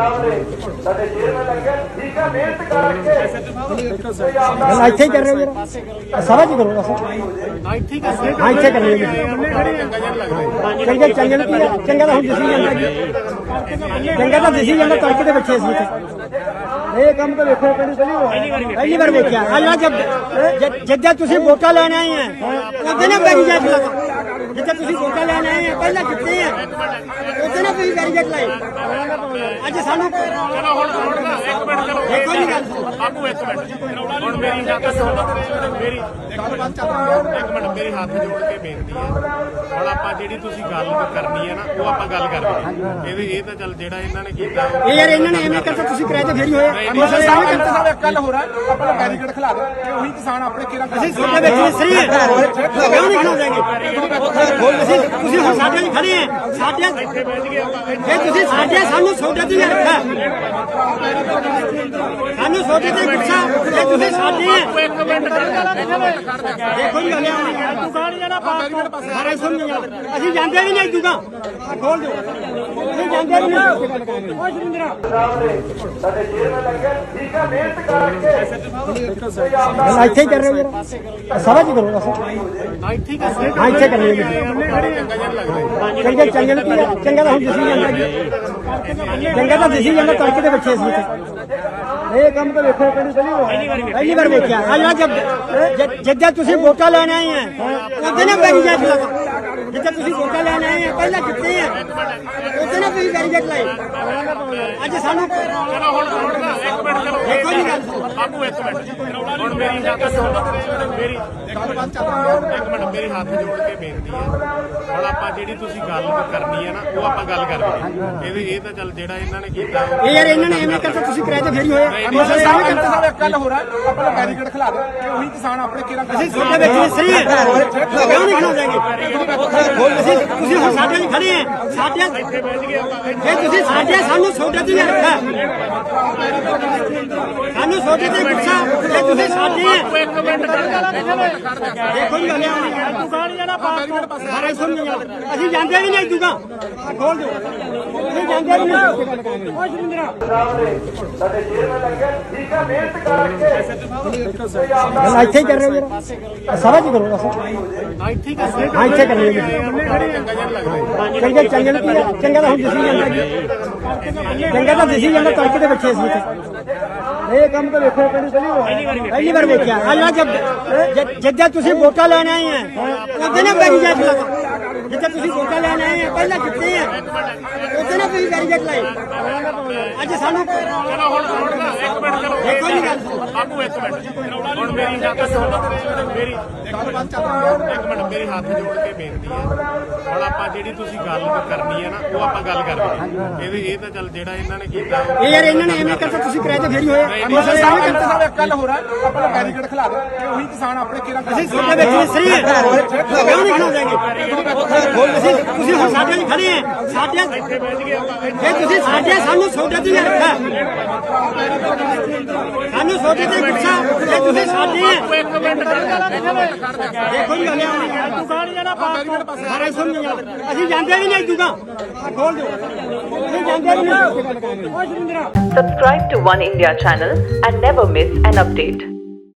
ਪੰਜਾਬ ਦੇ ਸਾਡੇ ਚੇਅਰਮੈਨ ਲੱਗੇ ਠੀਕ ਹੈ ਮਿਹਨਤ ਕਰਕੇ। ਇੱਥੇ ਹੀ ਕਰ ਰਹੇ ਹੋ ਜਰਾ। ਸਾਰਾ ਜੀ ਕਰੋ, ਬਸ। ਹਾਂ, ਇੱਥੇ ਕਰ ਰਹੇ ਹੋ ਜੀ। ਚੰਗਾ ਕੀ ਆ? ਚੰਗਾ। ਤਾਂ ਹੁਣ ਦਿਸੀ ਜਾਂਦਾ ਜੀ। ਚੰਗਾ ਤਾਂ ਦਿਸੀ ਜਾਂਦਾ, ਤੜਕੇ ਦੇ ਬੱਚੇ ਸੀ ਇੱਥੇ। ਇਹ ਕੰਮ ਤਾਂ ਵੇਖੋ, ਪਹਿਲੀ ਪਹਿਲੀ ਪਹਿਲੀ ਵਾਰ ਵੇਖਿਆ। ਆ ਜਿਹੜਾ ਜਦ ਤੁਸੀਂ ਵੋਟਾਂ ਲੈਣ ਆਏ ਆ, ਉਹਦੇ ਨਾਲ ਬੈਰੀਜੈਟ ਲਗਾ ਜਿੱਦਾਂ ਤੁਸੀਂ ਵੋਟਾਂ ਲੈਣ ਆਏ ਆ ਪਹਿਲਾਂ ਕਿੱਥੇ ਆ? ਉਹਦੇ ਨਾਲ ਤੁਸੀਂ ਬੈਰੀਜੈਟ ਲਾਏ ਅੱਜ ਸਾਨੂੰ ਚਲੋ ਹੁਣ ਹੁਣ ਨਾ ਇੱਕ ਮਿੰਟ ਚਲੋ। ਦੇਖੋ ਜੀ ਗੱਲ ਬਾਪੂ ਇੱਕ ਮਿੰਟ। ਹੁਣ ਮੇਰੀ ਗੱਲ ਸੁਣੋ। ਮੇਰੀ ਇੱਕ ਮਿੰਟ। ਮੇਰੀ ਹੱਥ ਜੋੜ ਕੇ ਬੇਨਤੀ ਹੈ। ਹੁਣ ਆਪਾਂ ਜਿਹੜੀ ਤੁਸੀਂ ਗੱਲ ਕਰਨੀ ਹੈ ਨਾ ਉਹ ਆਪਾਂ ਗੱਲ ਕਰਦੇ ਹਾਂ ਇਹਦੇ ਇਹ ਤਾਂ ਚੱਲ ਜਿਹੜਾ ਇਹਨਾਂ ਨੇ ਕੀਤਾ ਇਹ ਯਾਰ ਇਹਨਾਂ ਨੇ ਐਵੇਂ ਕਰਤਾ ਤੁਸੀਂ ਕਿਰਾਏ ਤੇ ਫੇਰੀ ਹੋਏ ਅਮਰ ਸਾਹਿਬ ਅੰਤ ਸਾਹਿਬ ਇੱਕ ਗੱਲ ਹੋ ਰਿਹਾ ਆਪਾਂ ਬੈਰੀਕੇਡ ਖਿਲਾ ਦਿਓ। ਕਿ ਉਹੀ ਕਿਸਾਨ ਆਪਣੇ ਕਿਰਾਂ ਅਸੀਂ ਤੁਹਾਡੇ ਵਿੱਚ ਮਿਸਰੀ ਹੈ ਕਿਉਂ ਨਹੀਂ ਖੜਾਉਂਦੇ ਅਸੀਂ ਤੁਸੀਂ ਹੁਣ ਸਾਡੇ ਲਈ ਖੜੇ ਆ। ਸਾਡੇ ਜੇ ਤੁਸੀਂ ਸਾਡੇ ਸਾਨੂੰ ਤੁਹਾਡੇ ਤੇ ਰੱਖਿਆ। ਸਾਨੂੰ ਤੁਹਾਡੇ ਤੇ ਗੁੱਸਾ ਜੇ ਤੁਸੀਂ ਸਾਡੇ ਆ ਇੱਕ ਮਿੰਟ ਦੇਖੋ ਜੀ ਹਲੇ ਦੁਕਾਨ ਜਿਹੜਾ ਪਾਸ ਸਾਰੇ ਸੁਣ ਨਹੀਂ ਜਾਂਦੇ ਅਸੀਂ ਜਾਂਦੇ ਵੀ ਨਹੀਂ ਦੁਕਾਨ ਖੋਲ ਦਿਓ। ਅਸੀਂ ਜਾਂਦੇ ਵੀ ਨਹੀਂ ਓ ਸ਼ਰਿੰਦਰਾ। ਪੰਜਾਬ ਦੇ ਸਾਡੇ ਚੇਅਰਮੈਨ ਲੱਗੇ ਠੀਕ ਹੈ ਮਿਹਨਤ ਕਰਕੇ ਕੋਈ ਆਪਦਾ ਬਸ। ਇੱਥੇ ਹੀ ਕਰ ਰਹੇ ਹੋ ਜਰਾ ਸਾਰਾ ਜੀ ਕਰੋ ਬਸ ਹਾਂ ਇੱਥੇ ਕਰ ਰਹੇ ਹੋ ਜੀ ਚੰਗਾ ਚੰਗੇ ਨੂੰ ਕੀ? ਚੰਗਾ ਤਾਂ ਹੁਣ ਦਿਸੀ ਜਾਂਦਾ ਜੀ। ਚੰਗਾ ਤਾਂ ਦਿਸੀ ਜਾਂਦਾ ਤੜਕੇ ਦੇ ਬੱਚੇ ਸੀ ਇੱਥੇ। ਇਹ ਕੰਮ ਤਾਂ ਵੇਖੋ ਪਹਿਲੀ ਪਹਿਲੀ ਪਹਿਲੀ ਵਾਰ ਵੇਖਿਆ। ਆ ਜਿਹੜਾ ਜਦ ਜਿੱਦਾਂ ਤੁਸੀਂ ਵੋਟਾਂ ਲੈਣ ਆਏ ਆ ਉਹਦੇ ਨਾਲ ਬੈਰੀਜੈਟ ਲਗਾ ਜਿੱਦਾਂ ਤੁਸੀਂ ਵੋਟਾਂ ਲੈਣ ਆਏ ਆ ਪਹਿਲਾਂ ਕਿੱਥੇ ਆ ਉਹਦੇ ਨਾਲ ਤੁਸੀਂ ਬੈਰੀਜੈਟ ਲਾਏ ਅੱਜ ਸਾਨੂੰ ਚਲੋ ਹੁਣ ਹੁਣ ਨਾ ਇੱਕ ਮਿੰਟ ਚਲੋ ਦੇਖੋ ਜੀ ਗੱਲ ਬਾਪੂ ਇੱਕ ਮਿੰਟ ਹੁਣ ਮੇਰੀ ਗੱਲ ਸੁਣੋ। ਮੇਰੀ ਇੱਕ ਮਿੰਟ ਮੇਰੀ ਹੱਥ ਜੋੜ ਕੇ ਬੇਨਤੀ ਹੈ। ਹੁਣ ਆਪਾਂ ਜਿਹੜੀ ਤੁਸੀਂ ਗੱਲ ਕਰਨੀ ਹੈ ਨਾ ਉਹ ਆਪਾਂ ਗੱਲ ਕਰਦੇ ਇਹਦੇ ਇਹ ਤਾਂ ਚੱਲ ਜਿਹੜਾ ਇਹਨਾਂ ਨੇ ਕੀਤਾ ਇਹ ਯਾਰ ਇਹਨਾਂ ਨੇ ਐਵੇਂ ਕਰਤਾ ਤੁਸੀਂ ਕਿਰਾਏ ਤੇ ਫੇਰੀ ਹੋਏ। ਅਮਰ ਸਾਹਿਬ ਅੰਤ ਸਾਹਿਬ ਇੱਕ ਗੱਲ ਹੋ ਰਿਹਾ ਆਪਾਂ ਬੈਰੀਕੇਡ ਖਿਲਾ ਦਿਓ ਕਿ ਉਹੀ ਕਿਸਾਨ ਆਪਣੇ ਕਿਰਾਂ ਅਸੀਂ ਤੁਹਾਡੇ ਵਿੱਚ ਮਿਸਰੀ ਹੈ। ਕਿਉਂ ਨਹੀਂ ਖੜਾਉਂਦੇ ਤੁਸੀਂ ਹੁਣ ਸਾਡੇ ਲਈ ਖੜੇ ਆ। ਸਾਡੇ ਜੇ ਤੁਸੀਂ ਸਾਡੇ ਆ, ਸਾਨੂੰ ਤੇ ਸਾਨੂੰ ਤੇ ਗੁੱਸਾ ਜੇ ਤੁਸੀਂ ਸਾਡੇ ਆ। ਇੱਕ ਮਿੰਟ ਦੇਖੋ ਜੀ ਪਾਸ ਸਾਰੇ ਸੁਣ ਨਹੀਂ ਜਾਂਦੇ ਅਸੀਂ ਜਾਂਦੇ ਵੀ ਨਹੀਂ ਦੁਕਾਨ ਖੋਲ ਦਿਓ। ਅਸੀਂ ਜਾਂਦੇ ਵੀ ਨਹੀਂ। ਓ ਸ਼ਰਿੰਦਰਾ ਪੰਜਾਬ ਦੇ ਸਾਡੇ ਚੇਅਰਮੈਨ ਲੱਗੇ ਠੀਕ ਹੈ ਮਿਹਨਤ ਕਰਕੇ ਇੱਥੇ ਹੀ ਕਰ ਰਹੇ ਹੋ। ਜਰਾ ਸਾਰਾ ਜੀ ਕਰੋ ਬਸ ਹਾਂ ਇੱਥੇ ਕਰ ਰਹੇ ਹੋ। ਜੀ ਚੰਗਾ ਚੰਗੇ ਨੂੰ ਕੀ ਆ? ਚੰਗਾ ਤਾਂ ਹੁਣ ਦਿਸੀ ਜਾਂਦਾ ਜੀ। ਚੰਗਾ ਤਾਂ ਦਿਸੀ ਜਾਂਦਾ ਤੜਕੇ ਦੇ ਬੱਚੇ ਸੀ ਇੱਥੇ। ਇਹ ਕੰਮ ਤਾਂ ਵੇਖੋ ਪਹਿਲੀ ਪਹਿਲੀ ਪਹਿਲੀ ਵਾਰ ਵੇਖਿਆ। ਜਿਹੜਾ ਜਦ ਜਿੱਦਾਂ ਤੁਸੀਂ ਵੋਟਾਂ ਲੈਣ ਆਏ ਆ ਉਹਦੇ ਨਾਲ ਬੈਰੀਜੈਟ ਲਗਾ। ਜਿੱਦਾਂ ਤੁਸੀਂ ਵੋਟਾਂ ਲੈਣ ਆਏ ਆ ਪਹਿਲਾਂ ਕਿੱਥੇ ਆ? ਉਹਦੇ ਨਾਲ ਤੁਸੀਂ ਬੈਰੀਜੈਟ ਲਾਏ। ਅੱਜ ਸਾਨੂੰ ਚਲੋ ਹੁਣ ਹੁਣ ਨਾ ਇੱਕ ਮਿੰਟ ਚਲੋ। ਦੇਖੋ ਜੀ ਗੱਲ। ਬਾਪੂ ਇੱਕ ਮਿੰਟ। ਹੁਣ ਮੇਰੀ ਸੁਣੋ। ਮੇਰੀ ਇੱਕ ਮਿੰਟ ਮੇਰੀ ਹੱਥ ਜੋੜ ਕੇ ਬੇਨਤੀ ਹੈ। ਹੁਣ ਆਪਾਂ ਜਿਹੜੀ ਤੁਸੀਂ ਗੱਲ ਕਰਨੀ ਹੈ ਨਾ ਉਹ ਆਪਾਂ ਗੱਲ ਕਰਦੇ ਹਾਂ ਇਹਦੇ ਇਹ ਤਾਂ ਚੱਲ ਜਿਹੜਾ ਇਹਨਾਂ ਨੇ ਕੀਤਾ ਇਹ ਯਾਰ ਇਹਨਾਂ ਨੇ ਐਵੇਂ ਕਰਤਾ ਤੁਸੀਂ ਕਿਰਾਏ ਤੇ ਫੇਰੀ ਹੋਏ ਅਮਰ ਸਾਹਿਬ ਅੰਤ ਸਾਹਿਬ ਇੱਕ ਗੱਲ ਹੋ ਰਿਹਾ ਆਪਾਂ ਬੈਰੀਕੇਡ ਖਿਲਾ ਦਿਓ। ਕਿ ਉਹੀ ਕਿਸਾਨ ਆਪਣੇ ਕਿਰਾਂ ਅਸੀਂ ਤੁਹਾਡੇ ਵਿੱਚ ਮਿਸਰੀ ਹੈ ਕਿਉਂ ਨਹੀਂ ਖੜਾਉਂਦੇ ਅਸੀਂ ਤੁਸੀਂ ਹੁਣ ਸਾਡੇ ਲਈ ਖੜੇ ਆ। ਸਾਡੇ ਜੇ ਤੁਸੀਂ ਸਾਡੇ ਸਾਨੂੰ ਤੁਹਾਡੇ ਤੇ ਹੀ ਰੱਖਿਆ। ਸਾਨੂੰ ਤੁਹਾਡੇ ਤੇ ਗੁੱਸਾ ਜੇ ਤੁਸੀਂ ਸਾਡੇ ਆ। ਇੱਕ ਮਿੰਟ ਦੇਖੋ ਜੀ ਹਲੇ ਦੁਕਾਨ ਜਿਹੜਾ ਪਾਸ ਸਾਰੇ ਸੁਣ ਅਸੀਂ ਜਾਂਦੇ ਵੀ ਨਹੀਂ ਦੁਕਾਨ ਖੋਲ ਦਿਓ। ਅਸੀਂ ਜਾਂਦੇ ਵੀ ਨਹੀਂ। ਓ ਸ਼ਰਿੰਦਰਾ Subscribe to One India channel and never miss.